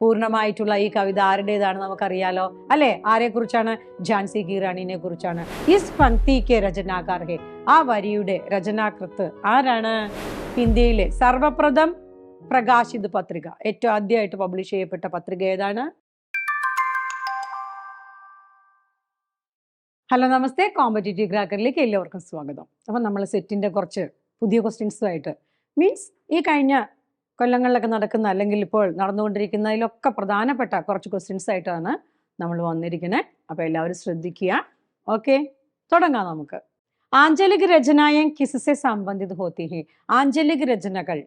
പൂർണമായിട്ടുള്ള ഈ കവിത ആരുടേതാണ് നമുക്കറിയാലോ? അല്ലെ? ആരെ കുറിച്ചാണ് ഝാൻസി കി കുറിച്ചാണ് ഇസ് പങ്ക്തി കെ രചനാകാർ ആ വരിയുടെ രചനാകൃത്ത് ആരാണ്? ഇന്ത്യയിലെ സർവപ്രഥം പ്രകാശിത് പത്രിക. ഏറ്റവും ആദ്യമായിട്ട് പബ്ലിഷ് ചെയ്യപ്പെട്ട പത്രിക ഏതാണ്? ഹലോ നമസ്തേ. കോമ്പറ്റേറ്റീവ് ക്രാക്കറിലേക്ക് എല്ലാവർക്കും സ്വാഗതം. അപ്പം നമ്മൾ സെറ്റിന്റെ കുറച്ച് പുതിയ ക്വസ്റ്റ്യൻസുമായിട്ട് മീൻസ് ഈ കഴിഞ്ഞ കൊല്ലങ്ങളിലൊക്കെ നടക്കുന്ന അല്ലെങ്കിൽ ഇപ്പോൾ നടന്നുകൊണ്ടിരിക്കുന്നതിലൊക്കെ പ്രധാനപ്പെട്ട കുറച്ച് ക്വസ്റ്റ്യൻസ് ആയിട്ടാണ് നമ്മൾ വന്നിരിക്കുന്നത് അപ്പോൾ എല്ലാവരും ശ്രദ്ധിക്കുക. ഓക്കെ തുടങ്ങാം നമുക്ക്. ആഞ്ചലിക് രചനായ കിസസെ സംബന്ധിത് ഹോത്തി ആഞ്ചലിക് രചനകൾ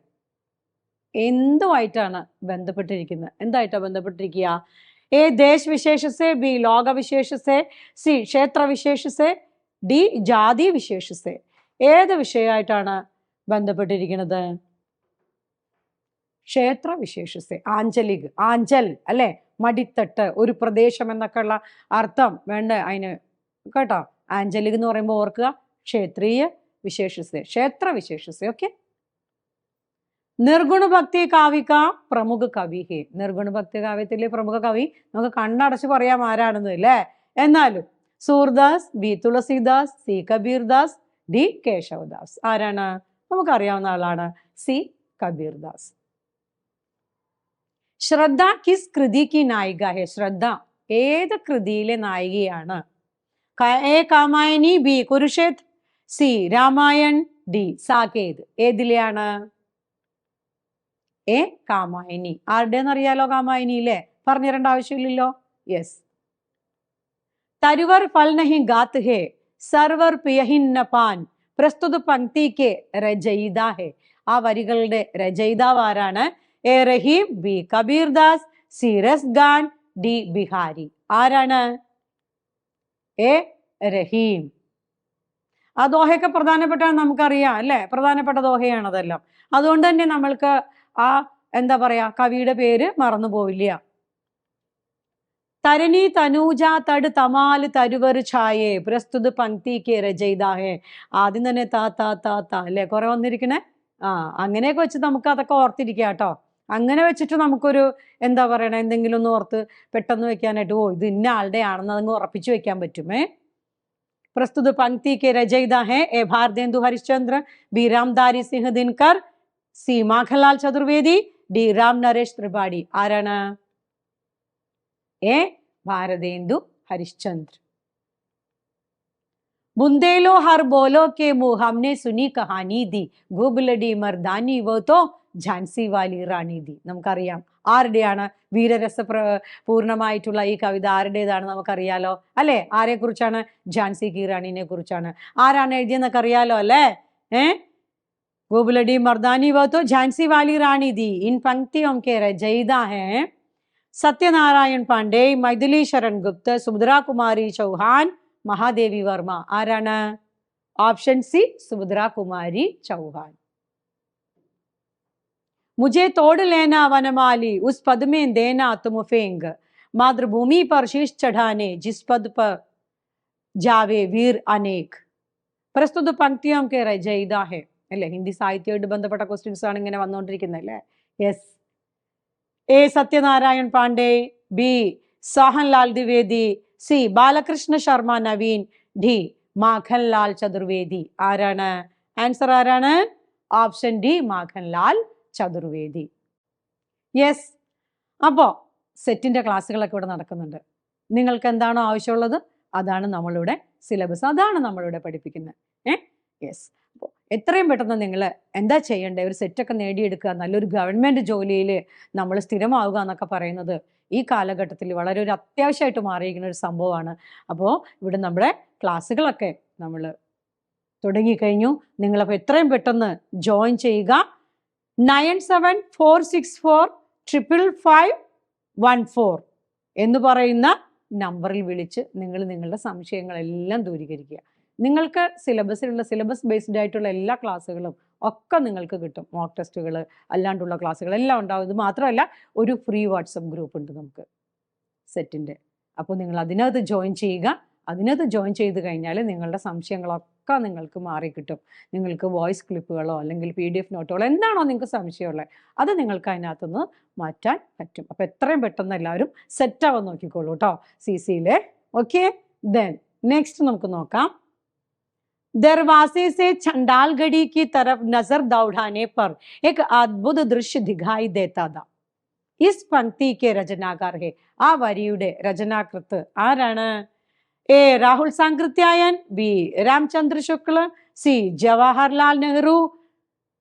എന്തുമായിട്ടാണ് ബന്ധപ്പെട്ടിരിക്കുന്നത് എന്തായിട്ടാണ് ബന്ധപ്പെട്ടിരിക്കുക? എ ദേശ് വിശേഷസെ ബി ലോക വിശേഷസെ സി ക്ഷേത്ര വിശേഷസെ ഡി ജാതി വിശേഷസെ ഏത് വിഷയമായിട്ടാണ് ബന്ധപ്പെട്ടിരിക്കുന്നത്? ക്ഷേത്ര വിശേഷസെ ആഞ്ചലിക് ആഞ്ചൽ അല്ലെ? മടിത്തട്ട് ഒരു പ്രദേശം എന്നൊക്കെ ഉള്ള അർത്ഥം വേണ്ട അതിന്. കേട്ടോ? ആഞ്ചലിക് എന്ന് പറയുമ്പോൾ ഓർക്കുക ക്ഷേത്രീയ വിശേഷസെ ക്ഷേത്ര വിശേഷസെ ഓക്കെ? നിർഗുണ ഭക്തി കാവിക പ്രമുഖ കവി ഹേ. നിർഗുണ ഭക്തി കാവ്യത്തിലെ പ്രമുഖ കവി നമുക്ക് കണ്ണടച്ച് പറയാം ആരാണെന്ന് അല്ലേ? എന്നാലും Surdas B Tulsidas C. Kabirdas D. Keshavdas. ആരാണ്? നമുക്കറിയാവുന്ന ആളാണ് സി. കബീർദാസ്. ശ്രദ്ധ കിസ് കൃതി കി നായിക ഹെ ശ്രദ്ധ. ഏത് കൃതിയിലെ നായികയാണ്? A Kamayani B Kurukshetra C Ramayan D Saket. ഏതിലെയാണ്? A Kamayani. ആരുടെന്ന് അറിയാലോ കാമായനി അല്ലേ പറഞ്ഞു ആവശ്യമില്ലല്ലോ? യെസ്. തരുവർ ഫൽനഹി ഗാത്ത് ഹേ സർവർ പിയഹിൻ പാൻ. പ്രസ്തുത പങ്ക്തിക്ക് രചയിത ഹെ. ആ വരികളുടെ രചയിതാവ് ആരാണ്? A Rahim B Kabirdas C Raskhan D Bihari. ആരാണ്? എ റഹീം. ആ ദോഹയൊക്കെ പ്രധാനപ്പെട്ട നമുക്കറിയാം അല്ലേ? പ്രധാനപ്പെട്ട ദോഹയാണ് അതെല്ലാം അതുകൊണ്ട് തന്നെ നമ്മൾക്ക് ആ എന്താ പറയാ കവിയുടെ പേര് മറന്നു പോവില്ല തരണി തനൂജ തട് തമാൽ തരുവർ ഛായേ പ്രസ്തുത കെ രചയിതാഹേ ആദ്യം തന്നെ താ താ താ താ അല്ലേ? കുറെ വന്നിരിക്കണേ? ആ അങ്ങനെയൊക്കെ വെച്ച് നമുക്ക് അതൊക്കെ ഓർത്തിരിക്കാം കേട്ടോ. അങ്ങനെ വെച്ചിട്ട് നമുക്കൊരു എന്താ പറയണ എന്തെങ്കിലും ഒന്ന് ഓർത്ത് പെട്ടെന്ന് വെക്കാനായിട്ട് ഓ ഇത് ഇന്ന ആളുടെ ആണെന്ന് അതങ്ങ് ഉറപ്പിച്ചു വെക്കാൻ പറ്റുമേ പ്രസ്തുത പങ്ക്തി കെ രചയിത ഹേ A Bharatendu Harishchandra B Ramdhari Singh Dinkar C Makhanlal Chaturvedi D Ram Naresh Tripathi ആരാണ് എ ഭാരതേന്ദു ഹരിശ്ചന്ദ്ര बुंदेलो हर बोलो के मुंह हमने सुनी कहानी दी ഗോബുലടി മർദാനി വോ തോ ഝാൻസി വാലി റാണി ദി നമുക്കറിയാം ആരുടെയാണ് വീരരസ പ്ര പൂർണ്ണമായിട്ടുള്ള ഈ കവിത ആരുടേതാണ് നമുക്കറിയാലോ അല്ലെ ആരെ കുറിച്ചാണ് ഝാൻസി കി റാണിനെ കുറിച്ചാണ് ആരാണ് എഴുതിയെന്നൊക്കെ അറിയാലോ അല്ലേ ഏ ഗോബുലടി മർദാനി വോ തോ Jhansi Valley Rani the in പങ്ക്തിയോं के रचयिता हैं സത്യനാരായൺ പാണ്ഡെ മൈഥിലി ശരൺ ഗുപ്ത സുഭദ്ര കുമാരി ചൗഹാൻ മഹാദേവി വർമ്മ ആരാണ് ഓപ്ഷൻ സി സുഭദ്ര കുമാരി ചൗഹാൻ मुझे तोड़ लेना वनमाली उस पद में देना तुम फेंग मातृभूमि पर शीश चढ़ाने जिस पद पर जावे वीर अनेक പ്രസ്തുത പങ്ക്തിയും കെ രചയിത ഹെ അല്ലേ ഹിന്ദി സാഹിത്യമായിട്ട് ബന്ധപ്പെട്ട ക്വസ്റ്റ്യൻസ് ആണ് ഇങ്ങനെ വന്നുകൊണ്ടിരിക്കുന്നത് അല്ലേ yes A Satyanarayan Pandey B Sohanlal Dwivedi C Balakrishna Sharma Naveen D Makhanlal Chaturvedi ആരാണ് ആൻസർ ആരാണ് ഓപ്ഷൻ ഡി മാഖൻലാൽ Chaturvedi. Yes അപ്പോൾ സെറ്റിന്റെ ക്ലാസ്സുകളൊക്കെ ഇവിടെ നടക്കുന്നുണ്ട്. നിങ്ങൾക്ക് എന്താണോ ആവശ്യമുള്ളത് അതാണ് നമ്മളിവിടെ സിലബസ് അതാണ് നമ്മളിവിടെ പഠിപ്പിക്കുന്നത്. ഏ? യെസ് അപ്പോൾ എത്രയും പെട്ടെന്ന് നിങ്ങൾ എന്താ ചെയ്യേണ്ടത് ഒരു സെറ്റൊക്കെ നേടിയെടുക്കുക നല്ലൊരു ഗവൺമെന്റ് ജോലിയിൽ നമ്മൾ സ്ഥിരമാവുക എന്നൊക്കെ പറയുന്നത് ഈ കാലഘട്ടത്തിൽ വളരെ ഒരു അത്യാവശ്യമായിട്ട് മാറിയിരിക്കുന്ന ഒരു സംഭവമാണ്. അപ്പോൾ ഇവിടെ നമ്മുടെ ക്ലാസ്സുകളൊക്കെ നമ്മൾ തുടങ്ങിക്കഴിഞ്ഞു. നിങ്ങളപ്പോൾ എത്രയും പെട്ടെന്ന് ജോയിൻ ചെയ്യുക. Nine seven four six four triple five one four എന്ന് പറയുന്ന നമ്പറിൽ വിളിച്ച് നിങ്ങൾ നിങ്ങളുടെ സംശയങ്ങളെല്ലാം ദൂരീകരിക്കുക. നിങ്ങൾക്ക് സിലബസിലുള്ള സിലബസ് ബേസ്ഡ് ആയിട്ടുള്ള എല്ലാ ക്ലാസ്സുകളും ഒക്കെ നിങ്ങൾക്ക് കിട്ടും. മോക്ക് ടെസ്റ്റുകൾ അല്ലാണ്ടുള്ള ക്ലാസ്സുകൾ എല്ലാം ഉണ്ടാവും. ഇത് മാത്രമല്ല ഒരു ഫ്രീ വാട്സപ്പ് ഗ്രൂപ്പ് ഉണ്ട് നമുക്ക് സെറ്റിന്റെ. അപ്പോൾ നിങ്ങൾ അതിനകത്ത് ജോയിൻ ചെയ്യുക. അതിനകത്ത് ജോയിൻ ചെയ്ത് കഴിഞ്ഞാൽ നിങ്ങളുടെ സംശയങ്ങളൊക്കെ നിങ്ങൾക്ക് മാറിക്കിട്ടും നിങ്ങൾക്ക് വോയിസ് ക്ലിപ്പുകളോ അല്ലെങ്കിൽ പി ഡി എഫ് നോട്ടുകളോ എന്താണോ നിങ്ങൾക്ക് സംശയമുള്ളത് അത് നിങ്ങൾക്ക് അതിനകത്തുനിന്ന് മാറ്റാൻ പറ്റും അപ്പോൾ എത്രയും പെട്ടെന്ന് എല്ലാവരും സെറ്റ് ആവാൻ നോക്കിക്കോളൂ കേട്ടോ സി സിയിലെ ഓക്കെ ദെൻ നെക്സ്റ്റ് നമുക്ക് നോക്കാം दरवाजे से चंडालगढ़ी की तरफ नजर दौड़ाने पर एक अद्भुत दृश्य दिखाई देता था ഇസ് പങ്ക്തി കെ രചനാകാർ ഹെ ആ വരിയുടെ രചനാകൃത്ത് ആരാണ് A Rahul Sankrityayan B Ramchandra Shukla C Jawaharlal Nehru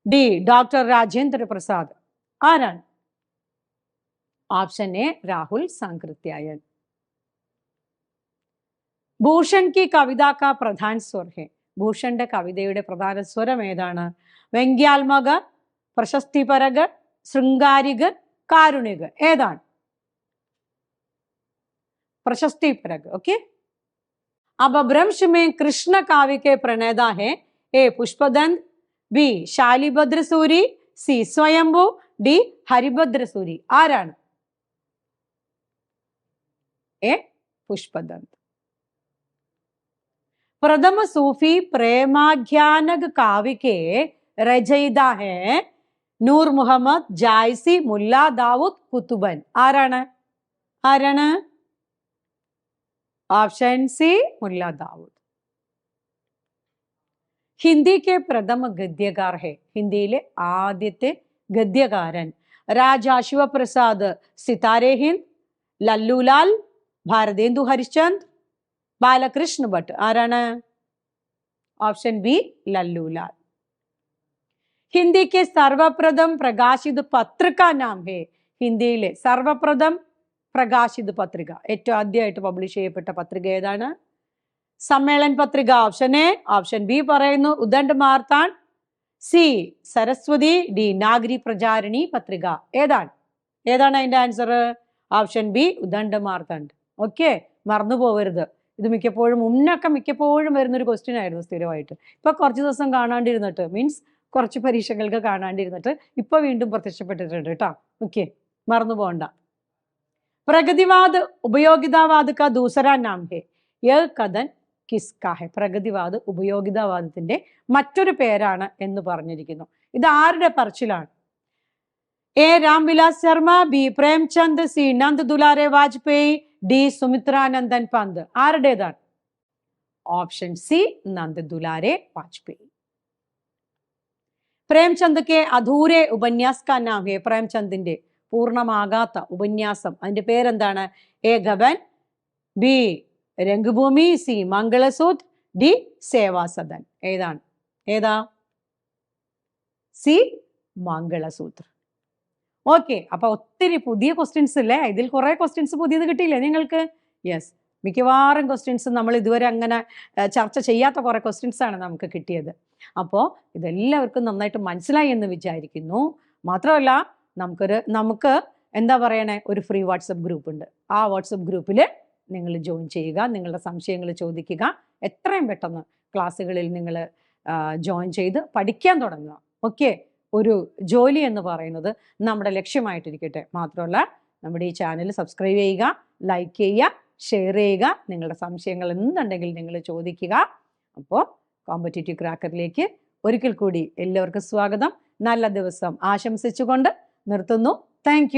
D doctor Rajendra Prasad. ആരാണ്? ഓപ്ഷൻ എ രാഹുൽ സാങ്കൃത്യായൻ ഭൂഷൺ കി കവിത കാ പ്രധാൻ സ്വർഹെ. ഭൂഷന്റെ കവിതയുടെ പ്രധാന സ്വരം ഏതാണ്? വ്യംഗ്യാത്മക പ്രശസ്തിപരക ശൃംഗാരിക കാരുണിക. ഏതാണ്? പ്രശസ്തിപരക ഓക്കെ? अब भ्रंश में कृष्ण काव्य के प्रणेता है A Pushpadant B Shalibhadra Suri C Swayambhu D Haribhadra Suri ആരാണ് എ പുഷ്പദന്ത് प्रथम सूफी प्रेमाख्यानक काव्य के रचयिता है നൂർ മുഹമ്മദ് ജായ്സി മുല്ല ദാവൂദ് കുത്തുബൻ ആരാണ് ആരാണ് ഓപ്ഷൻ സി മുല്ല ദാവൂദ് ഹിന്ദി കെ പ്രഥമ ഗദ്യകാർ ഹെ ഹിന്ദിയിലെ ആദ്യത്തെ ഗദ്യകാരൻ രാജാ ശിവപ്രസാദ് സിതാരെ ഹിന്ദ് ലല്ലുലാൽ ഭാരതേന്ദു ഹരിശ്ചന്ദ് ബാലകൃഷ്ണ ഭട്ട് ആരാണ് ഓപ്ഷൻ ബി ലല്ലുലാൽ ഹിന്ദി കെ സർവപ്രഥം പ്രകാശിത് പത്രിക നാം ഹേ ഹിന്ദിയിലെ സർവപ്രഥം പ്രകാശിത് പത്രിക. ഏറ്റവും ആദ്യമായിട്ട് പബ്ലിഷ് ചെയ്യപ്പെട്ട പത്രിക ഏതാണ്? സമ്മേളൻ പത്രിക ഓപ്ഷൻ എ ഓപ്ഷൻ ബി പറയുന്നു. Udant Martand C Saraswati D Nagari Pracharini Patrika. ഏതാണ്? ഏതാണ് അതിന്റെ answer option B Udant Martand okay മറന്നു ഇത് മിക്കപ്പോഴും മുന്നൊക്കെ മിക്കപ്പോഴും വരുന്നൊരു ക്വസ്റ്റ്യൻ ആയിരുന്നു സ്ഥിരമായിട്ട്. ഇപ്പൊ കുറച്ച് ദിവസം കാണാണ്ടിരുന്നിട്ട് മീൻസ് കുറച്ച് പരീക്ഷകൾക്ക് കാണാണ്ടിരുന്നിട്ട് ഇപ്പൊ വീണ്ടും പ്രത്യക്ഷപ്പെട്ടിട്ടുണ്ട് കേട്ടോ. ഓക്കെ മറന്നു പോകണ്ട. പ്രഗതിവാദ് ഉപയോഗിതാവാദ് കാ ദൂസര നാം ഹെ. യഹ് കഥൻ കിസ്കാഹെ പ്രഗതിവാദ് ഉപയോഗിതാവാദത്തിന്റെ മറ്റൊരു പേരാണ് എന്ന് പറഞ്ഞിരിക്കുന്നു. ഇത് ആരുടെ പറച്ചിലാണ്? A. Ramvilas Sharma B. Premchand C. Nand Dulare Vajpeyi D. Sumitranandan Pant. ആരുടേതാണ്? Option C Nand Dulare Vajpeyi. Premchand കെ അധൂരെ ഉപന്യാസ് കാ നാം ഹെ പ്രേംചന്ദിന്റെ പൂർണമാകാത്ത ഉപന്യാസം. അതിന്റെ പേരെന്താണ്? A Gaban B Rangbhoomi C Mangalsutra D Sevasadan. ഏതാണ്? ഏതാ? സി മംഗളസൂത്ര ഓക്കെ അപ്പൊ ഒത്തിരി പുതിയ ക്വസ്റ്റ്യൻസ് ഇല്ലേ? ഇതിൽ കുറെ ക്വസ്റ്റ്യൻസ് പുതിയത് കിട്ടിയില്ലേ നിങ്ങൾക്ക്? യെസ് മിക്കവാറും ക്വസ്റ്റ്യൻസ് നമ്മൾ ഇതുവരെ അങ്ങനെ ചർച്ച ചെയ്യാത്ത കുറെ ക്വസ്റ്റ്യൻസ് ആണ് നമുക്ക് കിട്ടിയത്. അപ്പോൾ ഇതെല്ലാവർക്കും നന്നായിട്ട് മനസ്സിലായി എന്ന് വിചാരിക്കുന്നു. മാത്രമല്ല നമുക്കൊരു നമുക്ക് എന്താ പറയണേ? ഒരു ഫ്രീ വാട്സപ്പ് ഗ്രൂപ്പ് ഉണ്ട്. ആ വാട്സപ്പ് ഗ്രൂപ്പിൽ നിങ്ങൾ ജോയിൻ ചെയ്യുക നിങ്ങളുടെ സംശയങ്ങൾ ചോദിക്കുക. എത്രയും പെട്ടെന്ന് ക്ലാസ്സുകളിൽ നിങ്ങൾ ജോയിൻ ചെയ്ത് പഠിക്കാൻ തുടങ്ങുക. ഓക്കെ ഒരു ജോലി എന്ന് പറയുന്നത് നമ്മുടെ ലക്ഷ്യമായിട്ടിരിക്കട്ടെ. മാത്രമല്ല നമ്മുടെ ഈ ചാനൽ സബ്സ്ക്രൈബ് ചെയ്യുക ലൈക്ക് ചെയ്യുക ഷെയർ ചെയ്യുക നിങ്ങളുടെ സംശയങ്ങൾ എന്തുണ്ടെങ്കിൽ നിങ്ങൾ ചോദിക്കുക. അപ്പോൾ കോമ്പറ്റേറ്റീവ് ക്രാക്കറിലേക്ക് ഒരിക്കൽ കൂടി എല്ലാവർക്കും സ്വാഗതം. നല്ല ദിവസം ആശംസിച്ചുകൊണ്ട് നിർത്തുന്നു. താങ്ക്